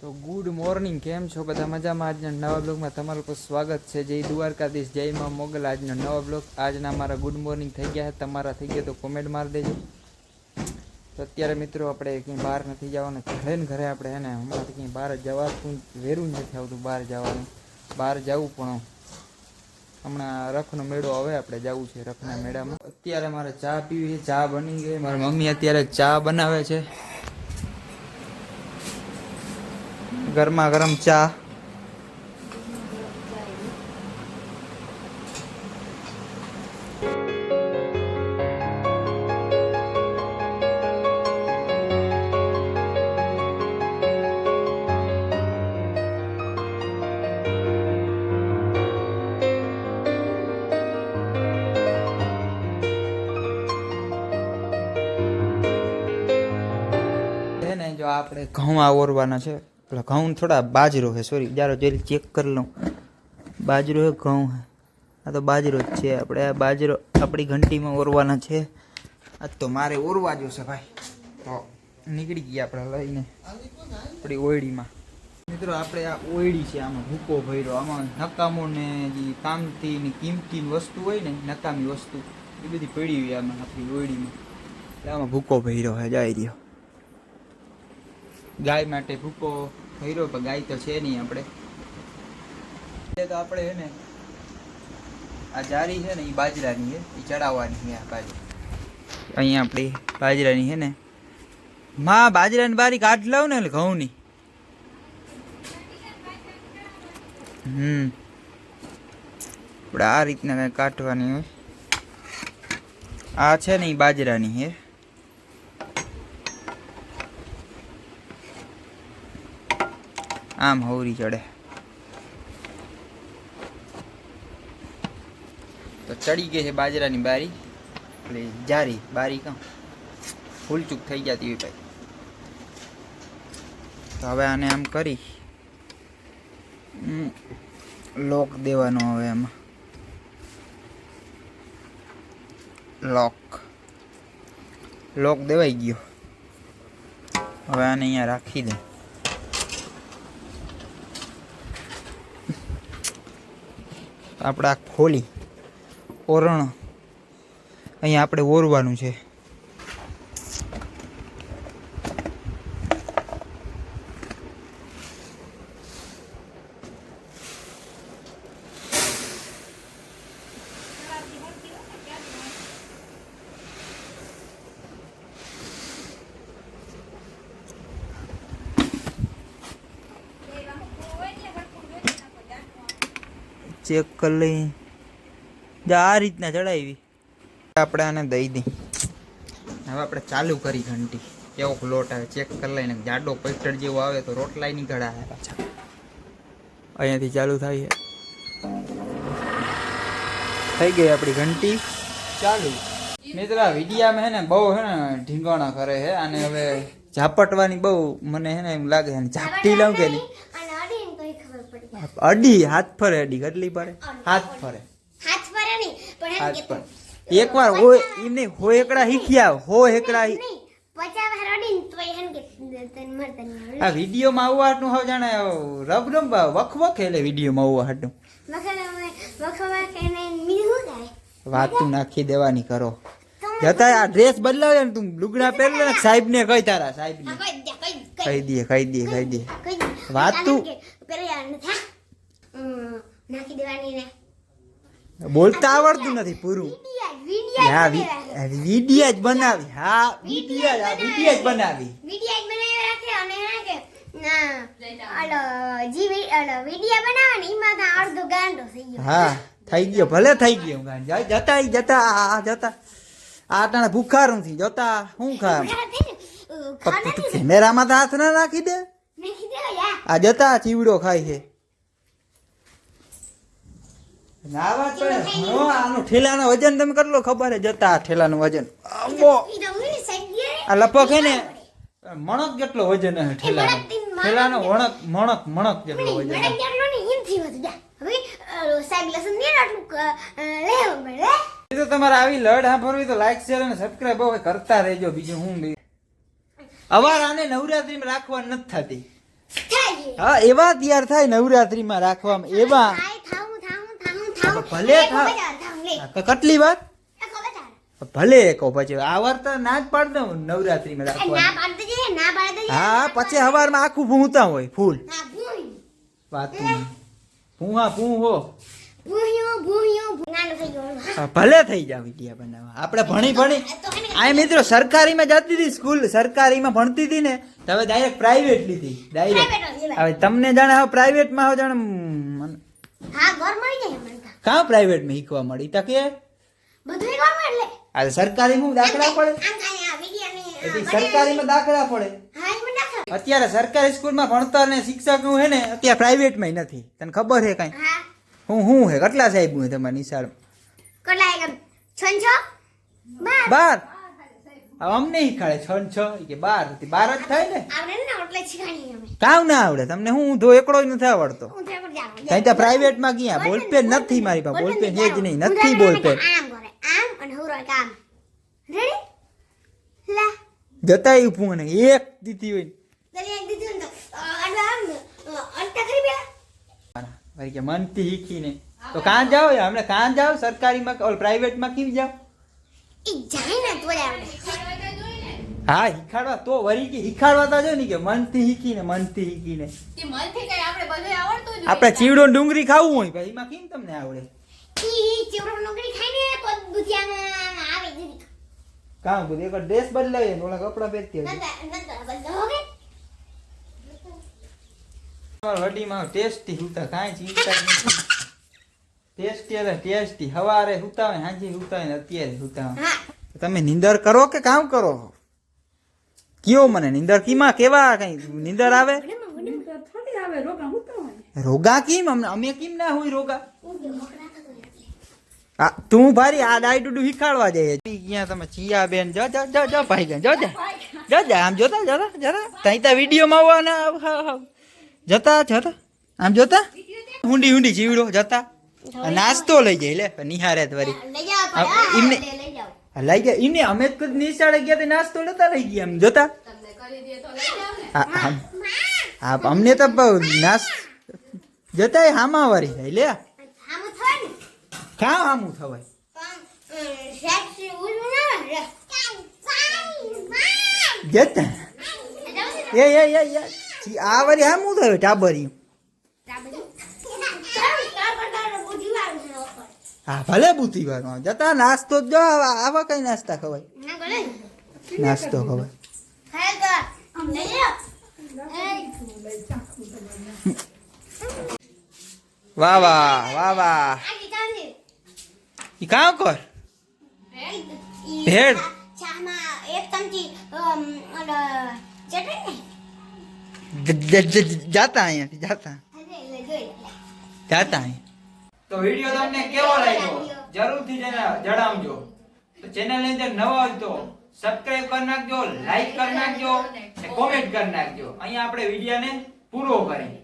તો good morning. કેમ છો? બધા મજામાં? આજના નવા બ્લોગમાં તમારું પણ સ્વાગત છે. જય દ્વારકાધીશ, જય માં મોગલ. આજનો નવા બ્લોગ, આજના મારા ગુડ મોર્નિંગ થઈ ગયા છે. તમારા થઈ ગયા તો કોમેન્ટ મારી દેજો. તો અત્યારે મિત્રો આપણે ક્યાંય બહાર નથી જવાનું. ઘરે ને ઘરે આપણે એને હમણાંથી ક્યાંય બહાર જવાતું વેરું નથી આવતું બહાર જવાનું. બહાર જવું પણ હમણાં રખનો મેળો હવે આપણે જવું છે રખના મેળામાં. અત્યારે મારે ચા પીવી છે. ચા બની ગઈ. મારી મમ્મી અત્યારે ચા બનાવે છે. ગરમા ગરમ ચા. આપણે ઘઉં ઓરવાના છે. પેલા ઘઉં થોડા બાજરો છે સોરી જારો જરી ચેક કરી લઉં. બાજરો છે ઘઉં છે આ તો બાજરો જ છે આપણે. આ બાજરો આપણી ઘંટીમાં ઓરવાના છે. આ તો મારે ઓરવા જોશે ભાઈ. તો નીકળી ગયા આપણે લઈને આપણી ઓયડીમાં. મિત્રો, આપણે આ ઓયડી છે, આમાં ભૂકો ભર્યો. આમાં નકામો ને જે કામતી ને કિંમતી વસ્તુ હોય ને, નકામી વસ્તુ, એ બધી પડી હોય આમાં આપણી ઓયડીમાં. એટલે આમાં ભૂકો ભર્યો છે જાય રહ્યો. ગાય માટે ભૂકો ભર્યો પણ ગાય તો છે નહીં આપણે. એટલે તો આપણે છે ને, આ જારી છે ને એ બાજરાની છે એ ચડાવવાની છે આ બાજુ. અહીંયા આપણી બાજરાની છે ને. માં, બાજરાની બારી કાઢ લાવ ને ઘઉંની. હમ. આપણે આ રીતના કાંઈ કાઢવાની હોય. આ છે ને એ બાજરાની છે આમ હવરી ચડે. તો ચડી ગઈ છે બાજરાની બારી. એટલે જારી, બારી કાં? ફૂલચૂક થઈ જતી હોય ભાઈ. તો હવે આને આમ કરી. લોક દેવાનો હવે એમાં. લોક. લોક દેવાઈ ગયો. હવે આને અહીંયા રાખી દે. આપણે આ ખોલી ઓરણ. અહીંયા આપણે ઓરવાનું છે. ચેક કરી લઈ આ રીતના ચડાવી. આપણે આને દઈ દઈ હવે આપણે ચાલુ કરી ઘંટી. કેવો લોટ આવે ચેક કરી લઈને જાડો પૈટડ જેવો આવે તો રોટલાય નીકળે આવે પાછા અહીંયાથી ચાલુ થાય. થઈ ગઈ આપણી ઘંટી. ચાલુ. મિત્ર વિડિયામાં હે ને બહુ હે ને ઢીંગણા કરે છે અને હવે ઝાપટવાની બહુ મને હે ને એમ લાગે છે. ઝાપટી લઉં કે નહીં અને અડીને તોય ખબર પડી અડી હાથ ફરે અડી કેટલી ફરે હાથ ફરે. હાથ ફરે નહીં પણ હાથ ફરે. એકવાર હોય એમ નહીં હો એકડા શીખ્યા હો એકડા આ વિડીયોમાં આવવા હાટનું હવે જાણે રબ રબ વખ વખ એટલે વિડીયોમાં આવવા હાટનું વાતું નાખી દેવાની કરો. જતા આ ડ્રેસ બદલાવે ને તું લુગડા પહેરલે ને સાહેબ ને કઈ તારા સાહેબ ને કહી દે કહી દે કહી દે વાતું નાખી દેવાની ને. બોલતા આવડતું નથી પૂરું. વિડિયા હા વિડિયા જ બનાવી. હા વિડિયા વિડિયા જ બનાવી. વિડિયા બનાવી રાખે અને હા કે ના અલો જી અલો વિડિયા બનાવવાની એમાં તો અડધો ગાંડો થઈ ગયો. હા થઈ ગયો ભલે થઈ ગયો ગાંડ. જા- જતા જતા આ જતા. આ ટાણે ભૂખા નથી જતા શું ખા કેમેરામાં તો હાથ ના નાખી દે આ જતા ચીવડો ખાય છે. ઠેલાનું વજન તમે કેટલો ખબર જતા ઠેલાનું વજન. આ લપક હે ને? મણક જેટલો વજન હે ઠેલાનો? ઠેલાનો વણક મણક મણક જેટલો વજન. કેટલો ને ઈનથી વધુ. જા હવે અ, સાહેબ લસણ દે ને આટલું અ, લેવું પડે એ તો તમારે આવી લડ સાંભળવી તો લાઈક શેર અને સબસ્ક્રાઈબ હવે કરતા રહેજો. બીજું હું અવાર આને નવરાત્રીમાં રાખવા નથી થતી. હા એવા તૈયાર થાય નવરાત્રીમાં રાખવામાં. એવા ભલે કેટલી વાર. ભલે કહો પછી આ વાર તો ના જ પાડ દઉં નવરાત્રીમાં. હા પછી હવારમાં આખું ભૂંતા હોય ફૂલ. વાત ભૂહા ભૂ હો ભૂંયું, ભૂંયું, ભૂ- નાનું થઈ ગયું. હા, ભલે થઈ જાવ વિડિયા બનાવવા આપણે ભણી ભણી આ મિત્રો સરકારીમાં જતી હતી સ્કૂલ સરકારીમાં ભણતી હતી ને તો હવે ડાયરેક્ટ પ્રાઇવેટ લીધી ડાયરેક્ટ. હવે તમને જાણે હવે પ્રાઇવેટમાં હવે જાણે હા, ઘર મળી જાય. કાં પ્રાઇવેટમાં શીખવા મળી? તકે માં એટલે. આ સરકારીમાં દાખલા પડે. એટલે સરકારીમાં દાખલા પડે. હા. અત્યારે સરકારી સ્કૂલમાં ભણતર ને શિક્ષક હે ને અત્યારે પ્રાઇવેટમાં નથી. તને ખબર છે કઈ? હું. હું હે કેટલા સાહેબ હે તમારી નિશાળ કેટલા છ? બાર. અમને શીખાડે છ છ કે બાર બાર જ થાય ને. કામ ના આવડે તમને હું ધો એકડો નથી આવડતો. કઈ તો પ્રાઇવેટમાં ગયા બોલપેન નથી મારી પાસે બોલપેન છે જ નહીં નથી બોલપે અને જતા એવું મને એક દીધી હોય કે મનથી શીખીને. તો કાં જાઓ હમણાં કાં જાઓ સરકારીમાં પ્રાઇવેટમાં કેવી જાઓ? ઈ જાય ને તો જ આવડે. હા. હિખાડવા તો વરી કે શીખાડવા તો જો ને કે મનથી શીખીને મનથી શીખીને તે મનથી કઈ આપણે બધું આવડતું જ આપણે ચીવડો ડુંગરી ડુંગળી ખાવું હોય. ભાઈ એમાં કેમ તમને આવડે? ઈ ચીવડો નોકરી ખાઈને તો દુધિયામાં આવે દીદી કામ બધું? એક ડ્રેસ બદલાવીએ ને ઓલા કપડાં પહેરતી હતી તમારા વડીમાં ટેસ્ટી હુતા કાંઈ ચિંતા જ નથી. ટેસ્ટી એટલે ટેસ્ટી. સવારે હુતા હોય સાંજે હુતા હોય ને અત્યારે હુતા હોય. તમે નિંદર કરો કે કામ કરો? કયો મને? નિંદર કીમાં કેવા કઈ નિંદર આવે? રોગા કીમ? કેમ અમને અમે કેમ ના હોય રોગા. આ તું ભારી આ ડાઈ ડુડુ હિખાડવા જઈએ ક્યાં તમે ચિયા બેન? જો જો જો જો ભાઈ બેન જો જા. જો જા આમ જોતા જરા જરા. ત્યાં ત્યાં વિડીયોમાં આવવાના. જતા જતા. આમ જોતા? હુંડી હુંડી જીવડો જતા. નાસ્તો લઈ જાય લે નિહારે વરી એમને- લઈ ગયા. ઈને અમે જ ખુદ નિશાળે ગયા તે નાસ્તો લેતા રહી ગયા એમ. જોતા? તમને કરી દે તો લઈ જાવ ને. આ- આમ આ અમને તો નાસ જતા હામા વારી થાય લે ક્યાં હામું થવાય? જતા? એ એ એ એ. છી, આ વારી હામું થયું ટાબરી હા ભલે બુદ્ધિ વાળો જતા નાસ્તો જ જો આવા આવા કઈ નાસ્તા ખવાય નાસ્તો ખવાય વાહ વાહ વાહ વાહ ઈ કાં કર ભેળ. એક ચમચી અમ, ઓલો ચટણી જ- જ- જ- જાતા અહીંયાથી જાતા ને એટલે જોઈ લે. જાતા અહીંયા તો વીડિયો તમને કેવો લાગ્યો? જરૂરથી થી જણાવજો. તો ચેનલની અંદર નવા હોય તો સબસ્ક્રાઇબ કરી નાખજો લાઈક કરી નાખજો કોમેન્ટ કરી નાખજો. અહીંયા આપણે વિડીયોને પૂરો કરીએ.